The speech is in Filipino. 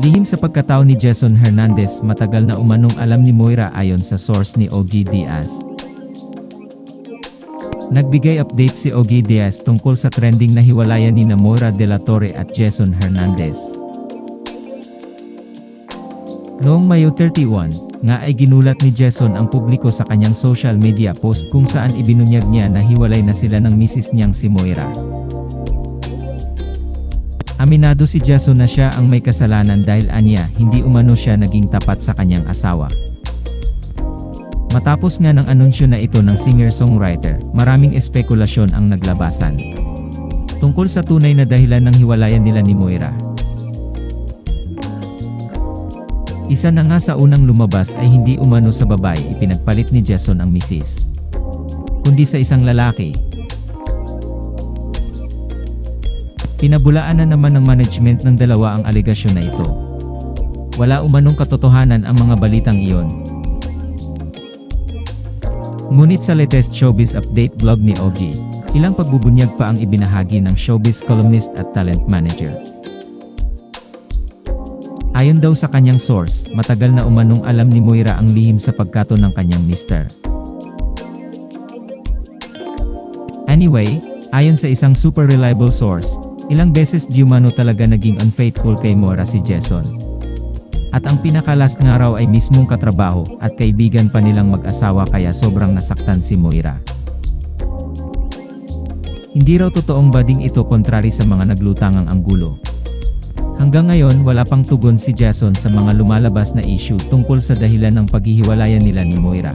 Lihim sa pagkatao ni Jason Hernandez matagal na umanong alam ni Moira ayon sa source ni Ogie Diaz. Nagbigay update si Ogie Diaz tungkol sa trending na hiwalayan ni Moira de la Torre at Jason Hernandez. Noong Mayo 31, nga ay ginulat ni Jason ang publiko sa kanyang social media post kung saan ibinunyag niya na hiwalay na sila ng misis niyang si Moira. Aminado si Jason na siya ang may kasalanan dahil anya hindi umano siya naging tapat sa kanyang asawa. Matapos nga ng anunsyo na ito ng singer-songwriter, maraming espekulasyon ang naglabasan. Tungkol sa tunay na dahilan ng hiwalayan nila ni Moira. Isa na nga sa unang lumabas ay hindi umano sa babae ipinagpalit ni Jason ang misis. Kundi sa isang lalaki, Pinabulaan na naman ng management ng dalawa ang alegasyon na ito. Wala umanong katotohanan ang mga balitang iyon. Ngunit sa latest showbiz update blog ni Ogie, ilang pagbubunyag pa ang ibinahagi ng showbiz columnist at talent manager. Ayon daw sa kanyang source, matagal na umanong alam ni Moira ang lihim sa pagkato ng kanyang mister. Anyway, ayon sa isang super reliable source, Ilang beses di umano talaga naging unfaithful kay Mora si Jason. At ang pinakalas nga raw ay mismong katrabaho at kaibigan pa nilang mag-asawa kaya sobrang nasaktan si Moira. Hindi raw totoong bading ito kontrary sa mga naglutangang anggulo. Hanggang ngayon wala pang tugon si Jason sa mga lumalabas na issue tungkol sa dahilan ng paghihiwalayan nila ni Moira.